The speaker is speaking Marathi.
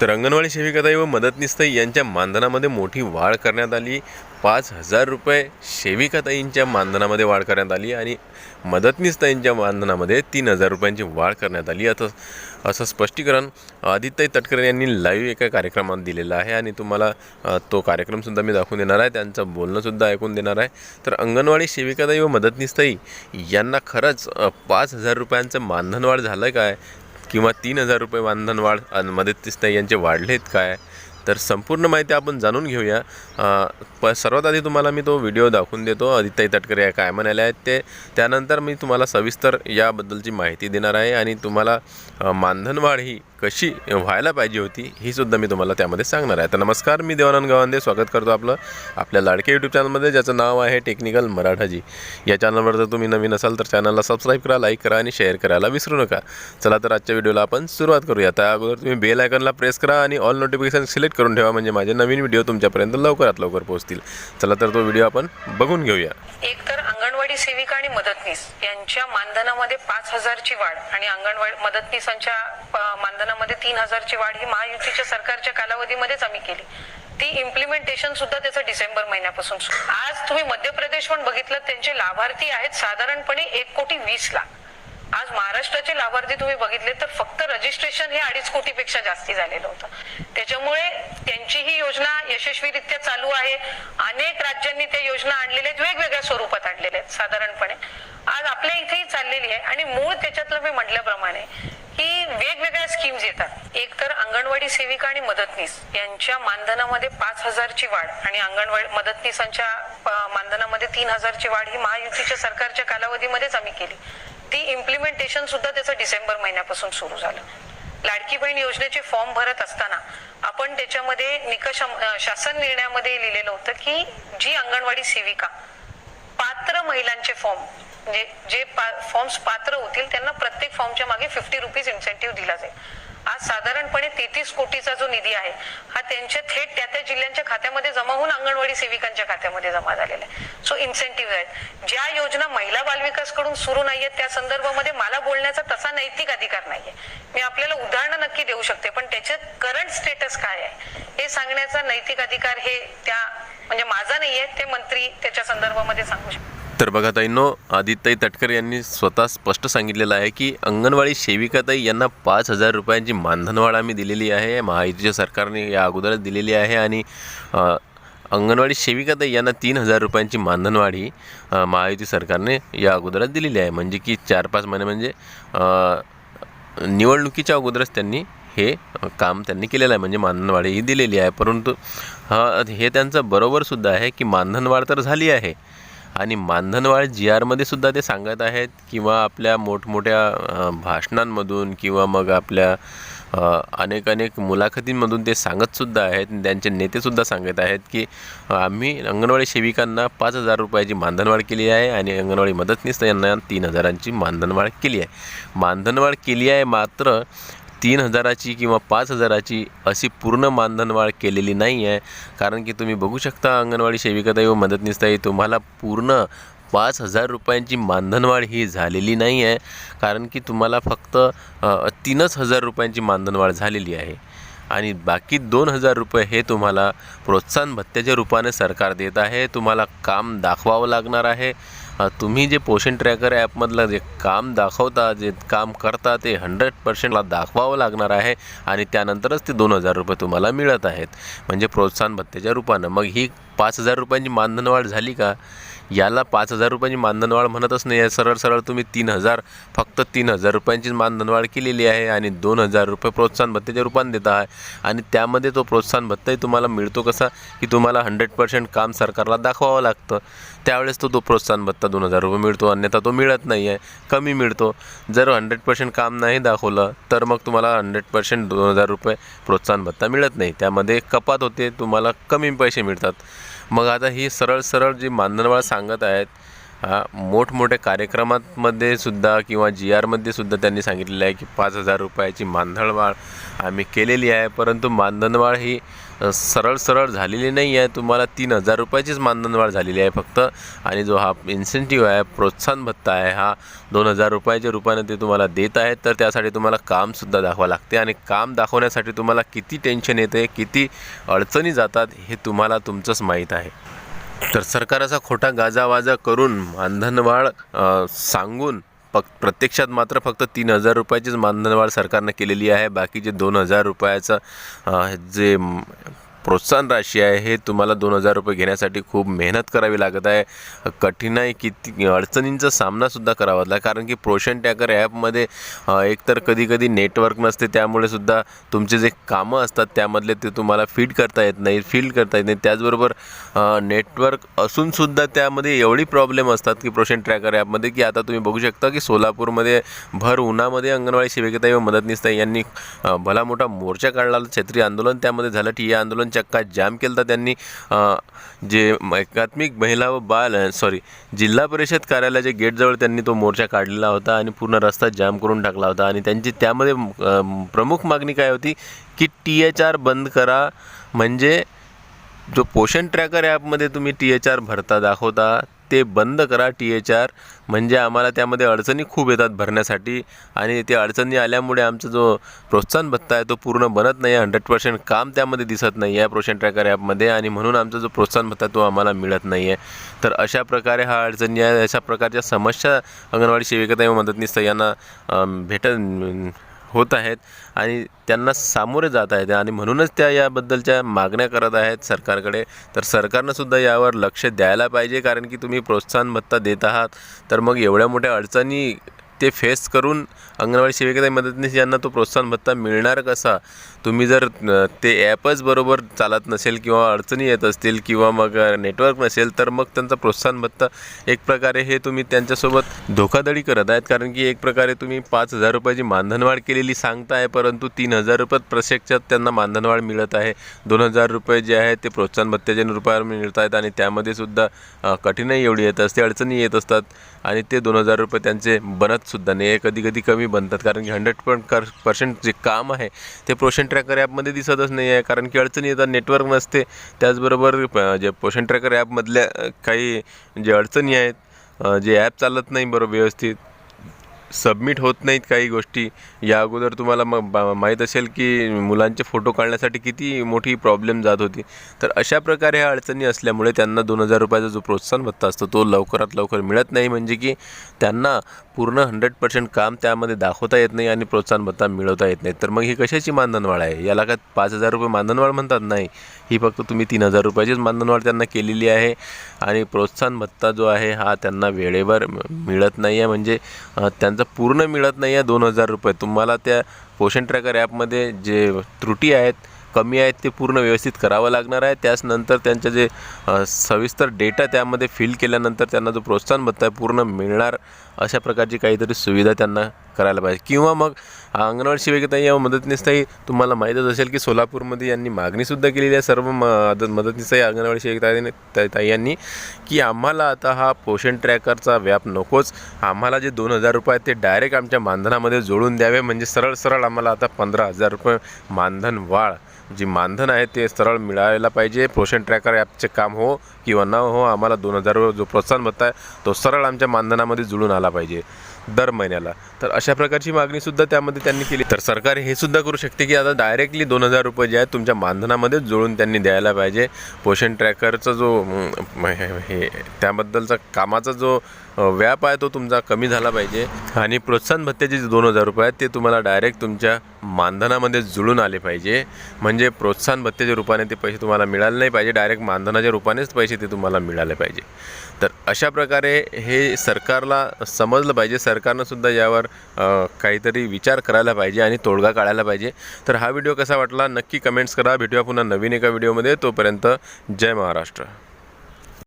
तर अंगणवाडी सेविकाताई व मदतनीसताई यांच्या मानधनामध्ये मोठी वाढ करण्यात आली. पाच हजार रुपये सेविकाताईंच्या मानधनामध्ये वाढ करण्यात आली आणि मदतनीसताईंच्या मानधनामध्ये तीन हजार रुपयांची वाढ करण्यात आली. आता असं स्पष्टीकरण आदित्य तटकरे यांनी लाईव्ह एका कार्यक्रमात दिलेलं आहे आणि तुम्हाला तो कार्यक्रमसुद्धा मी दाखवून देणार आहे. त्यांचं बोलणंसुद्धा ऐकून देणार आहे. तर अंगणवाडी सेविकाताई व मदतनीसताई यांना खरंच पाच हजार रुपयांचं मानधनवाढ झालं काय? किंवा तीन हजार रुपये मानधनवाढ आणि नाही यांचे वाढलेत काय? तर संपूर्ण माहिती आपण जाणून घेऊया. प सर्वात आधी तुम्हाला मी तो व्हिडिओ दाखवून देतो. आदित्य तटकरे या काय म्हणाले आहेत ते. त्यानंतर मी तुम्हाला सविस्तर याबद्दलची माहिती देणार आहे आणि तुम्हाला मानधन मानधनवाढ ही कशी व्हायला पाहिजे होती ही सुद्धा मी तुम्हाला त्यामध्ये सांगणार आहे. तर नमस्कार मी देवानंद गावंदे. स्वागत करतो आपलं आपल्या लाडके यूट्यूब चॅनलमध्ये ज्याचं नाव आहे टेक्निकल मराठाजी. या चॅनलवर जर तुम्ही नवीन असाल तर चॅनलला सबस्क्राईब करा लाईक करा आणि शेअर करायला विसरू नका. चला तर आजच्या व्हिडिओला आपण सुरुवात करूया. त्या अगोदर तुम्ही बेल आयकनला प्रेस करा आणि ऑल नोटिफिकेशन सिलेक्ट करून ठेवा म्हणजे माझे नवीन व्हिडिओ तुमच्यापर्यंत लवकरात लवकर पोहोचतील. चला तर तो व्हिडिओ आपण बघून घेऊया. एक तर आणि मदतनीस यांच्या मानधनामध्ये पाच हजारची वाढ आणि अंगणवाडी मदतनीसांच्या मानधनामध्ये तीन हजारची वाढ ही महायुतीच्या सरकारच्या कालावधीमध्येच आम्ही केली. ती इम्प्लिमेंटेशन सुद्धा त्याचं डिसेंबर महिन्यापासून आज तुम्ही मध्य प्रदेश पण बघितलं त्यांचे लाभार्थी आहेत साधारणपणे एक कोटी वीस लाख. आज महाराष्ट्राचे लाभार्थी तुम्ही बघितले तर फक्त रजिस्ट्रेशन हे अडीच कोटीपेक्षा जास्ती झालेलं होतं. त्याच्यामुळे त्यांची ही योजना यशस्वीरित्या चालू आहे. अनेक राज्यांनी त्या योजना आणलेल्या आहेत वेगवेगळ्या स्वरूपात आणलेल्या आहेत साधारणपणे. आज आपल्या इथेही चाललेली आहे आणि मूळ त्याच्यातलं मी म्हटल्याप्रमाणे की वेगवेगळ्या स्कीम्स येतात. एक तर अंगणवाडी सेविका आणि मदतनीस यांच्या मानधनामध्ये पाच हजारची वाढ आणि अंगणवाडी मदतनीसांच्या मानधनामध्ये तीन हजारची वाढ ही महायुतीच्या सरकारच्या कालावधीमध्येच आम्ही केली. ती इम्प्लिमेंटेशन सुद्धा त्याचं डिसेंबर महिन्यापासून सुरू झालं. लाडकी बहीण योजनेचे फॉर्म भरत असताना आपण त्याच्यामध्ये निकष शासन निर्णयामध्ये लिहिलेलं होतं की जी अंगणवाडी सेविका पात्र महिलांचे फॉर्म म्हणजे जे फॉर्म्स पात्र होतील त्यांना प्रत्येक फॉर्मच्या मागे फिफ्टी रुपीज इन्सेंटिव्ह दिला जाईल. आज साधारणपणे तेहतीस कोटीचा जो निधी आहे हा त्यांच्या थेट त्या त्या जिल्ह्यांच्या खात्यामध्ये जमा होऊन अंगणवाडी सेविकांच्या खात्यामध्ये जमा झालेला आहे. सो इन्सेंटिव्ह आहेत. ज्या योजना महिला बालविकासकडून सुरू नाहीयेत त्या संदर्भामध्ये मला बोलण्याचा तसा नैतिक अधिकार नाहीये. मी आपल्याला उदाहरणं नक्की देऊ शकते पण त्याचे करंट स्टेटस काय आहे हे सांगण्याचा नैतिक अधिकार हे त्या म्हणजे माझा नाहीये ते मंत्री त्याच्या संदर्भामध्ये सांगू शकतात. तर बघा ताईंनो आदित्यताई तटकर यांनी स्वतः स्पष्ट सांगितलेलं आहे की अंगणवाडी सेविकाताई यांना पाच हजार रुपयांची मानधनवाढ आम्ही दिलेली आहे. महायुतीच्या सरकारने या अगोदरच दिलेली आहे आणि अंगणवाडी सेविकाताई यांना तीन हजार रुपयांची मानधनवाढ ही महायुती सरकारने या अगोदरच दिलेली आहे. म्हणजे की चार पाच महिने म्हणजे निवडणुकीच्या अगोदरच त्यांनी हे काम त्यांनी केलेलं आहे. म्हणजे मानधनवाढ ही दिलेली आहे. परंतु हा हे त्यांचं बरोबरसुद्धा आहे की मानधनवाढ तर झाली आहे. आणि मानधनवाढ जी आरमध्ये सुद्धा ते सांगत आहेत किंवा आपल्या मोठमोठ्या भाषणांमधून किंवा मग आपल्या अनेक अनेक मुलाखतींमधून ते सांगतसुद्धा आहेत. त्यांचे नेतेसुद्धा सांगत आहेत की आम्ही अंगणवाडी सेविकांना पाच हजार रुपयाची मानधनवाढ केली आहे आणि अंगणवाडी मदतनीस यांना तीन हजारांची मानधनवाढ केली आहे. मानधनवाढ केली आहे मात्र तीन हजाराची किंवा पाच हजाराची अशी पूर्ण मानधनवाढ केलेली नाही आहे. कारण की तुम्ही बघू शकता अंगणवाडी सेविकाताई व मदतनीसताई तुम्हाला पूर्ण पाच हजार रुपयांची मानधनवाढ ही झालेली नाही आहे. कारण की तुम्हाला फक्त तीनच हजार रुपयांची मानधनवाढ झालेली आहे. आणि बाकी दोन हजार रुपये हे तुम्हाला प्रोत्साहन भत्त्याच्या रूपाने सरकार देत आहे. तुम्हाला काम दाखवावं लागणार आहे. तुम्ही जे पोषण ट्रॅकर ॲपमधलं जे काम दाखवता जे काम करता ते हंड्रेड पर्सेंटला दाखवावं लागणार आहे आणि त्यानंतरच ते दोन हजार रुपये तुम्हाला मिळत आहेत. म्हणजे प्रोत्साहन भत्त्याच्या रूपानं. मग ही पाच हजार रुपयांची मानधनवाढ झाली का? याला पाच हजार रुपयांची मानधनवाढ म्हणतच नाही आहे. सरळ सरळ तुम्ही तीन हजार फक्त तीन हजार रुपयांची मानधनवाढ केलेली आहे आणि दोन हजार रुपये प्रोत्साहन भत्त्याच्या रूपाने देत आहे. आणि त्यामध्ये तो प्रोत्साहन भत्ताही तुम्हाला मिळतो कसा? की तुम्हाला हंड्रेड पर्सेंट काम सरकारला दाखवावं लागतं. त्यावेळेस तो तो प्रोत्साहन भत्ता दोन हजार रुपये मिळतो. अन्यथा तो मिळत नाही आहे. कमी मिळतो. जर हंड्रेड पर्सेंट काम नाही दाखवलं तर मग तुम्हाला हंड्रेड पर्सेंट दोन हजार रुपये प्रोत्साहन भत्ता मिळत नाही. त्यामध्ये कपात होते तुम्हाला कमी पैसे मिळतात. मग आता ही सरळ सरळ जी मानधनवाळ सांगत आहेत मोठमोठ्या कार्यक्रमांमध्ये सुद्धा किंवा जी आरमध्ये सुद्धा त्यांनी सांगितलेलं आहे की पाच हजार रुपयाची मानधनवाढ आम्ही केलेली आहे परंतु मानधनवाढ ही सरळ सरळ झालेली नाही आहे. तुम्हाला तीन हजार रुपयाचीच मानधनवाढ झालेली आहे फक्त. आणि जो हा इन्सेंटिव्ह आहे प्रोत्साहन भत्ता आहे हा दोन हजार रुपयाच्या रूपाने ते तुम्हाला देत आहेत. तर त्यासाठी तुम्हाला कामसुद्धा दाखवा लागते. आणि काम दाखवण्यासाठी तुम्हाला किती टेन्शन येते किती अडचणी जातात हे तुम्हाला तुमचंच माहीत आहे. तर सरकार असा खोटा गाजावाजा करून मानधनवाढ सांगून फक्त प्रत्यक्षात मात्र फक्त तीन हजार रुपयाचीच मानधनवाढ सरकारनं केलेली आहे. बाकीचे दोन हजार रुपयाचं जे प्रोत्साहन राशी आहे हे तुम्हाला दोन हजार रुपये घेण्यासाठी खूप मेहनत करावी लागत आहे. कठीणाई किती अडचणींचा सामनासुद्धा करावा लागला कारण की प्रोशन टॅकर ॲपमध्ये एकतर कधी कधी नेटवर्क नसते त्यामुळे सुद्धा तुमचे जे कामं असतात त्यामधले ते तुम्हाला फीड करता येत नाही फील करता येत नाही. त्याचबरोबर नेटवर्क असूनसुद्धा त्यामध्ये एवढी प्रॉब्लेम असतात की प्रोशन ट्रॅकर ॲपमध्ये की आता तुम्ही बघू शकता की सोलापूरमध्ये भर उन्हामध्ये अंगणवाडी सेविकेताई व मदतनीसताई यांनी भला मोठा मोर्चा काढला छत्री आंदोलन त्यामध्ये झालं ठिय्या आंदोलन चक्का जाम केला तर त्यांनी जे एकात्मिक महिला व बाल सॉरी जिल्हा परिषद कार्यालयाच्या गेटजवळ त्यांनी तो मोर्चा काढलेला होता आणि पूर्ण रस्ता जाम करून टाकला होता. आणि त्यांची त्यामध्ये प्रमुख मागणी काय होती? की टी एच आर बंद करा. म्हणजे जो पोषण ट्रॅकर ॲपमध्ये तुम्ही टी एच आर भरता दाखवता ते बंद करा टी एच आर म्हणजे आम्हाला त्यामध्ये अडचणी खूप येतात भरण्यासाठी. आणि ते अडचणी आल्यामुळे आमचा जो प्रोत्साहन भत्ता आहे तो पूर्ण बनत नाही. आहे हंड्रेड पर्सेंट काम त्यामध्ये दिसत नाही आहे प्रोशन ट्रॅकर ॲपमध्ये आणि म्हणून आमचा जो प्रोत्साहन भत्ता आहे तो आम्हाला मिळत नाही आहे तर अशा प्रकारे हा अडचणी आहे. अशा प्रकारच्या समस्या अंगणवाडी सेविका मदतनीस यांना भेटत होत आहेत आणि त्यांना सामोरे जात आहेत. आणि म्हणूनच त्या याबद्दलच्या मागण्या करत आहेत सरकारकडे. तर सरकारनंसुद्धा यावर लक्ष द्यायला पाहिजे कारण की तुम्ही प्रोत्साहन भत्ता देत आहात. तर मग एवढ्या मोठ्या अडचणी ते फेस करून अंगणवाडी सेविका मदतनीस यांना तो प्रोत्साहन भत्ता मिळणार कसा? तुम्ही जर ते ॲपच बरोबर चालत नसेल किंवा अडचणी येत असतील किंवा मग नेटवर्क नसेल तर मग त्यांचा प्रोत्साहन भत्ता एक प्रकारे हे तुम्ही त्यांच्यासोबत धोकाधडी करत आहेत. कारण की एक प्रकारे तुम्ही पाच हजार रुपयाची मानधनवाढ केलेली सांगताय परंतु तीन हजार रुपयात प्रत्यक्षात त्यांना मानधनवाढ मिळत आहे. दोन हजार रुपये जे आहेत ते प्रोत्साहन भत्त्याच्या रुपयावर मिळत आहेत आणि त्यामध्ये सुद्धा कठीणही कठीणाई एवढी येत असते अडचणी येत असतात आणि ते दोन हजार रुपये त्यांचे बनतसुद्धा नाही. कधी कधी कमी बनतात. कारण की हंड्रेड पण कर पर्सेंट जे काम आहे ते पोषण ट्रॅकर ॲपमध्ये दिसतच नाही आहे कारण की अडचणी येतात नेटवर्क नसते. त्याचबरोबर जे पोषण ट्रॅकर ॲपमधल्या काही जे अडचणी आहेत जे ॲप चालत नाही बरोबर व्यवस्थित सबमिट होत नाहीत काही गोष्टी. या अगोदर तुम्हाला मग बा माहीत असेल की मुलांचे फोटो काढण्यासाठी किती मोठी प्रॉब्लेम जात होती. तर अशा प्रकारे ह्या अडचणी असल्यामुळे त्यांना दोन हजार रुपयाचा जो प्रोत्साहन भत्ता असतो तो लवकरात लवकर मिळत नाही. म्हणजे की त्यांना पूर्ण हंड्रेड पर्सेंट काम त्यामध्ये दाखवता येत नाही आणि प्रोत्साहन भत्ता मिळवता येत नाही. तर मग ही कशाची मानधनवाढ आहे? याला का पाच हजार रुपये मानधनवाढ म्हणतात? नाही. ही फक्त तुम्ही तीन हजार रुपयाचीच मानधनवाढ त्यांना केलेली आहे आणि प्रोत्साहन भत्ता जो आहे हा त्यांना वेळेवर मिळत नाही आहे म्हणजे त्यां त्यांचा पूर्ण मिळत नाही आहे दोन हजार रुपये. तुम्हाला त्या पोषण ट्रॅकर ॲपमध्ये जे त्रुटी आहेत कमी आहेत ते पूर्ण व्यवस्थित करावं लागणार आहे. त्याचनंतर त्यांचे जे सविस्तर डेटा त्यामध्ये फिल केल्यानंतर त्यांना जो प्रोत्साहन भत्ता आहे पूर्ण मिळणार अशा प्रकारची काहीतरी सुविधा त्यांना करायला पाहिजे. किंवा मग अंगणवाडी सेविकेताई या मदतनीसताई तुम्हाला माहीतच असेल की सोलापूरमध्ये यांनी मागणीसुद्धा केलेली आहे सर्व मदत मदतनीसताई अंगणवाडी सेविकाताईने ताई ताई यांनी की आम्हाला आता हा पोषण ट्रॅकरचा व्याप नकोच. आम्हाला जे दोन हजार रुपये आहेत ते डायरेक्ट आमच्या मानधनामध्ये जोडून द्यावे. म्हणजे सरळ सरळ आम्हाला आता पंधरा हजार रुपये मानधन वाढ. जी मानधन आहे ते सरळ मिळायला पाहिजे. पोषण ट्रॅकर ॲपचे काम हो किंवा न हो आम्हाला दोन हजार जो प्रोत्साहन भत्ता आहे तो सरळ आमच्या मानधनामध्ये जुळून आला पाहिजे. दर महिन्याला. तर अशा प्रकारची मागणीसुद्धा त्यामध्ये त्यांनी केली. तर सरकार हे सुद्धा करू शकते की आता डायरेक्टली दोन हजार रुपये जे आहेत तुमच्या मानधनामध्येच जुळून त्यांनी द्यायला पाहिजे. पोषण ट्रॅकरचा जो हे हे- त्याबद्दलचा कामाचा जो व्याप आहे तो तुमचा कमी झाला पाहिजे. आणि प्रोत्साहन भत्त्याचे जे दोन हजार रुपये आहेत ते तुम्हाला डायरेक्ट तुमच्या मानधनामध्ये जुळून आले पाहिजे. म्हणजे प्रोत्साहन भत्त्याच्या रूपाने ते पैसे तुम्हाला मिळाले नाही पाहिजे डायरेक्ट मानधनाच्या रूपानेच पैसे ते तुम्हाला मिळाले पाहिजे. तर अशा प्रकारे हे सरकारला समजलं पाहिजे. सरकारनंसुद्धा यावर काहीतरी विचार करायला पाहिजे आणि तोडगा काढायला पाहिजे. तर हा व्हिडिओ कसा वाटला नक्की कमेंट्स करा. भेटूया पुन्हा नवीन एका व्हिडिओमध्ये. तोपर्यंत जय महाराष्ट्र.